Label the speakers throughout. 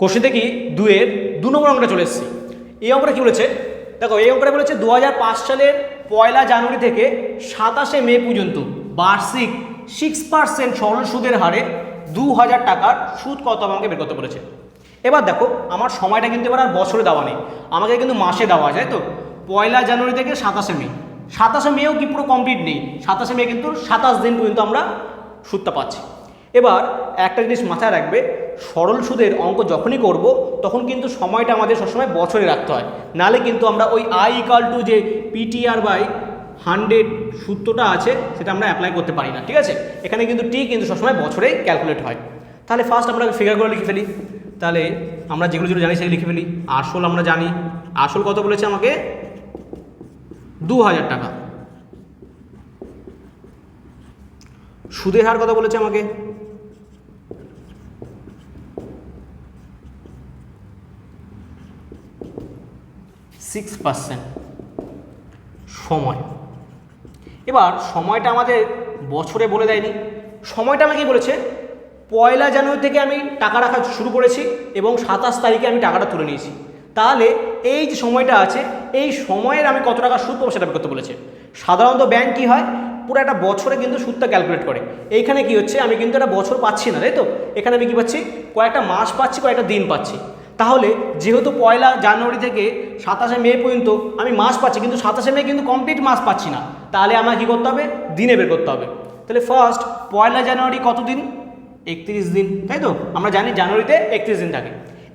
Speaker 1: Question কি দুয়ের দু নম্বর অঙ্কটা চলে এসেছি। এই অঙ্কটা কী বলেছে? দেখো, এই অঙ্কটা বলেছে দু হাজার পাঁচ সালের পয়লা জানুয়ারি থেকে সাতাশে মে পর্যন্ত বার্ষিক সিক্স পার্সেন্ট সরল সুদের হারে দু হাজার টাকার সুদ কত আমাকে বের করতে বলেছে। এবার দেখো, আমার সময়টা কিন্তু এবার আর বছরে দেওয়া নেই। আমাকে কিন্তু মাসে দেওয়া যায় তো? পয়লা জানুয়ারি থেকে সাতাশে মে। সাতাশে মেও কি পুরো কমপ্লিট নেই? সাতাশে মে কিন্তু সাতাশ দিন পর্যন্ত আমরা সুদটা পাচ্ছি। এবার একটা জিনিস মাথায় রাখবে, সরল সুদের অঙ্ক যখনই করব, তখন কিন্তু সময়টা আমাদের সবসময় বছরে রাখতে হয়। নালে কিন্তু আমরা ওই আই ইকাল টু যে পিটিআর বাই হান্ড্রেড সূত্রটা আছে, সেটা আমরা অ্যাপ্লাই করতে পারি না, ঠিক আছে? এখানে কিন্তু টি কিন্তু সবসময় বছরেই ক্যালকুলেট হয়। তাহলে ফার্স্ট আমরা ফিগার করে লিখে ফেলি। তাহলে আমরা যেগুলো যেগুলো জানি সেগুলো লিখে ফেলি। আসল আমরা জানি। আসল কত বলেছে আমাকে? দু হাজার টাকা। সুদের হার কত বলেছে আমাকে? সিক্স পার্সেন্ট সময়। এবার সময়টা আমাদের বছরে বলে দেয়নি। সময়টা আমাকে বলেছে, পয়লা জানুয়ারি থেকে আমি টাকা রাখা শুরু করেছি এবং সাতাশ তারিখে আমি টাকাটা তুলে নিয়েছি। তাহলে এই যে সময়টা আছে, এই সময়ের আমি কত টাকা সুদ পাবো সেটা করতে বলেছে। সাধারণত ব্যাংক কী হয়, পুরো একটা বছরে কিন্তু সুদটা ক্যালকুলেট করে। এইখানে কি হচ্ছে, আমি কিন্তু একটা বছর পাচ্ছি না, তাই তো? এখানে আমি কী পাচ্ছি, কয়েকটা মাস পাচ্ছি, কয়েকটা দিন পাচ্ছি। তাহলে যেহেতু পয়লা জানুয়ারি থেকে সাতাশে মে পর্যন্ত আমি মাস পাচ্ছি, কিন্তু সাতাশে মে কিন্তু কমপ্লিট মাস পাচ্ছি না। তাহলে আমার কী করতে হবে? দিনে বের করতে হবে। তাহলে ফার্স্ট পয়লা জানুয়ারি কত দিন একত্রিশ দিন, তাই তো? আমরা জানি জানুয়ারিতে একত্রিশ দিন থাকে।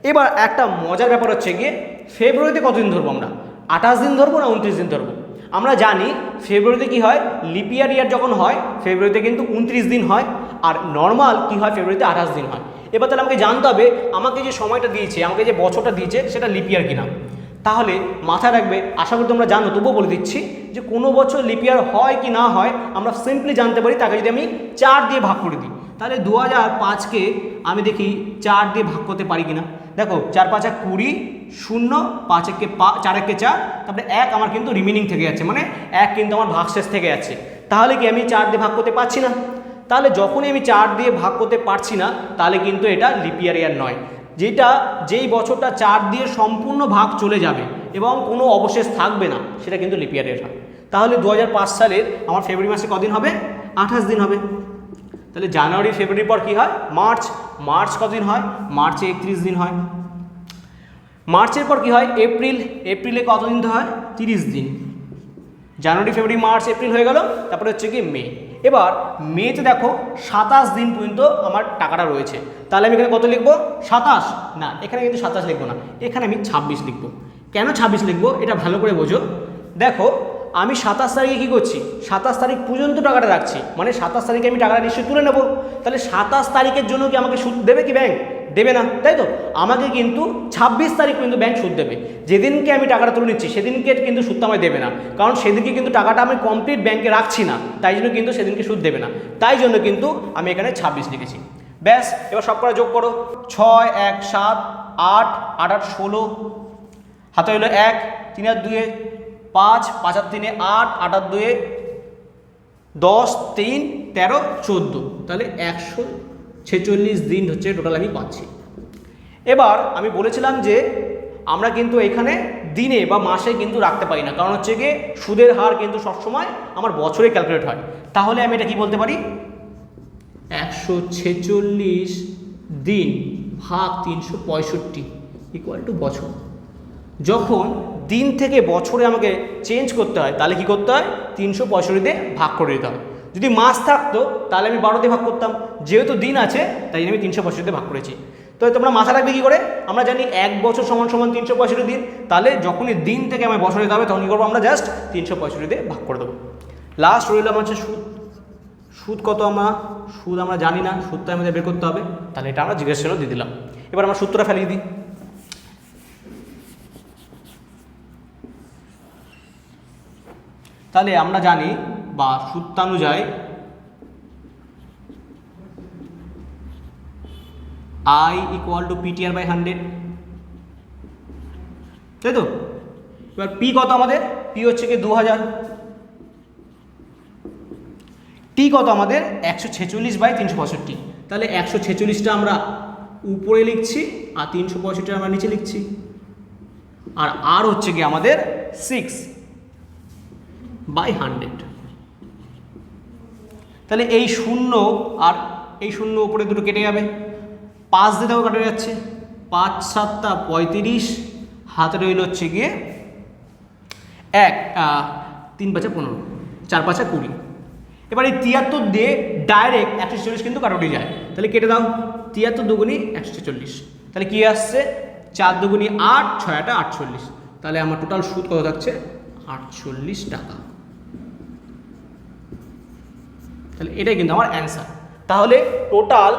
Speaker 1: এবার একটা মজার ব্যাপার হচ্ছে গিয়ে, ফেব্রুয়ারিতে কতদিন ধরবো আমরা? আঠাশ দিন ধরবো না উনত্রিশ দিন ধরবো? আমরা জানি ফেব্রুয়ারিতে কি হয়? লিপিয়ার ইয়ার যখন হয়, ফেব্রুয়ারিতে কিন্তু উনত্রিশ দিন হয়, আর নর্মাল কি হয়? ফেব্রুয়ারিতে আঠাশ দিন হয়। এবার তাহলে আমাকে জানতে হবে, আমাকে যে সময়টা দিয়েছে, আমাকে যে বছরটা দিয়েছে, সেটা লিপিয়ার কিনা। তাহলে মাথায় রাখবে, আশা করি তোমরা জানো, তবুও বলে দিচ্ছি যে কোনো বছর লিপিয়ার হয় কি না হয়, আমরা সিম্পলি জানতে পারি, তাকে যদি আমি চার দিয়ে ভাগ করে দিই। তাহলে দু হাজার পাঁচকে আমি দেখি চার দিয়ে ভাগ করতে পারি কিনা। দেখো, চার পাঁচ এক কুড়ি, শূন্য, পাঁচ একে পা, চার একে চার, তারপরে এক আমার কিন্তু রিমেনিং থেকে যাচ্ছে মানে এক কিন্তু আমার ভাগশেষ থেকে যাচ্ছে। তাহলে কি আমি চার দিয়ে ভাগ করতে পারছি না? তাহলে যখনই আমি চার দিয়ে ভাগ করতে পারছি না, তাহলে কিন্তু এটা লিপিয়ার ইয়ার নয়। যেটা, যেই বছরটা চার দিয়ে সম্পূর্ণ ভাগ চলে যাবে এবং কোনো অবশেষ থাকবে না, সেটা কিন্তু লিপিয়ার ইয়ার হয় তাহলে দু হাজার পাঁচ সালের আমার ফেব্রুয়ারি মাসে কদিন হবে? আঠাশ দিন হবে। তাহলে জানুয়ারি ফেব্রুয়ারির পর কী হয়? মার্চ মার্চ কদিন হয়? মার্চে একত্রিশ দিন হয়। মার্চের পর কী হয়? এপ্রিল এপ্রিলে কতদিন হয়? তিরিশ দিন। জানুয়ারি, ফেব্রুয়ারি, মার্চ, এপ্রিল হয়ে গেল, তারপরে হচ্ছে কি মে। এবার মেতে দেখো সাতাশ দিন পর্যন্ত আমার টাকাটা রয়েছে। তাহলে আমি এখানে কত লিখব? সাতাশ। না, এখানে কিন্তু সাতাশ লিখব না, এখানে আমি ছাব্বিশ লিখব। কেন ছাব্বিশ লিখব? এটা ভালো করে বোঝো। দেখো, আমি সাতাশ তারিখে কী করছি? সাতাশ তারিখ পর্যন্ত টাকাটা রাখছি। মানে সাতাশ তারিখে আমি টাকাটা নিশ্চয়ই তুলে নেব। তাহলে সাতাশ তারিখের জন্য কি আমাকে সুদ দেবে কি ব্যাংক দেবে না, তাই তো? আমাকে কিন্তু ছাব্বিশ তারিখ কিন্তু ব্যাংক সুদ দেবে। যেদিনকে আমি টাকাটা তুলে নিচ্ছি, সেদিনকে কিন্তু সুদটা আমায় দেবে না। কারণ সেদিনকে কিন্তু টাকাটা আমি কমপ্লিট ব্যাংকে রাখছি না, তাই জন্য কিন্তু সেদিনকে সুদ দেবে না। তাই জন্য কিন্তু আমি এখানে ছাব্বিশ লিখেছি। ব্যাস, এবার সব করা যোগ করো। ছয়, এক, সাত, আট আট আট, ষোলো। হাতে হলো এক, তিন আর দুয়ে পাঁচ পাঁচ আর তিনে আট আট আর দুয়ে দশ, তিন, তেরো, চোদ্দ। তাহলে একশো ছেচল্লিশ দিন হচ্ছে টোটাল আমি পাচ্ছি। এবার আমি বলেছিলাম যে আমরা কিন্তু এখানে দিনে বা মাসে কিন্তু রাখতে পারি না। কারণ হচ্ছে গিয়ে সুদের হার কিন্তু সবসময় আমার বছরে ক্যালকুলেট হয়। তাহলে আমি এটা কি বলতে পারি? একশো ছেচল্লিশ দিন ভাগ তিনশো পঁয়ষট্টি ইকুয়াল টু বছর। যখন দিন থেকে বছরে আমাকে চেঞ্জ করতে হয়, তাহলে কি করতে হয়? তিনশো পঁয়ষট্টিতে ভাগ করে দিতে হয়। যদি মাস থাকতো, তাহলে আমি বারোতে ভাগ করতাম। যেহেতু দিন আছে, তাই আমি তিনশো পঁয়ষট্টিতে ভাগ করেছি। তো তোমরা মাথা রাখবে কী করে? আমরা জানি এক বছর সমান সমান তিনশো পঁয়ষট্টি দিন। তাহলে যখনই দিন থেকে আমার বছরে দিতে হবে তখন কী করব আমরা? জাস্ট তিনশো পঁয়ষট্টিতে ভাগ করে দেবো। লাস্ট রইল আমার হচ্ছে সুদ। সুদ কত আমরা? সুদ আমরা জানি না। সুদটা আমাদের বের করতে হবে। তাহলে এটা আমরা জিজ্ঞেস জন্য দিয়ে দিলাম। এবার আমরা সূত্রটা ফেলিয়ে দিই। তাহলে আমরা জানি বা সূত্রানুযায়ী I equal to PTR by hundred তাই তো? এবার পি কত আমাদের? পি হচ্ছে কি দু হাজার টি কত আমাদের? একশো ছেচল্লিশ বাই তিনশো পঁয়ষট্টি। তাহলে একশো ছেচল্লিশটা আমরা উপরে লিখছি আর তিনশো পঁয়ষট্টি আমরা নিচে লিখছি। আর আর হচ্ছে কি আমাদের সিক্স বাই হান্ড্রেড তাহলে এই শূন্য আর এই শূন্য উপরে দুটো কেটে যাবে। পাঁচ দিয়ে দেখো কাটা যাচ্ছে। পাঁচ সাতটা পঁয়ত্রিশ। হাতে রইল হচ্ছে গিয়ে এক তিন পাঁচা পনেরো, চার পাঁচা কুড়ি। এবার এই তিয়াত্তর দিয়ে ডাইরেক্ট একশো ছেচল্লিশ কিন্তু কাটাটি যায়। তাহলে কেটে দাও। তিয়াত্তর দুগুনি একশো ছেচল্লিশ। তাহলে কী আসছে? চার দুগুনি আট, ছয় আটা আটচল্লিশ। তাহলে আমার টোটাল সুদ কত থাকছে? আটচল্লিশ টাকা। তাহলে এটাই কিন্তু আমার অ্যান্সার তাহলে টোটাল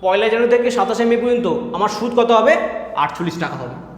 Speaker 1: পয়লা জানুয়ারি থেকে সাতাশে মে পর্যন্ত আমার সুদ কত হবে? আটচল্লিশ টাকা হবে।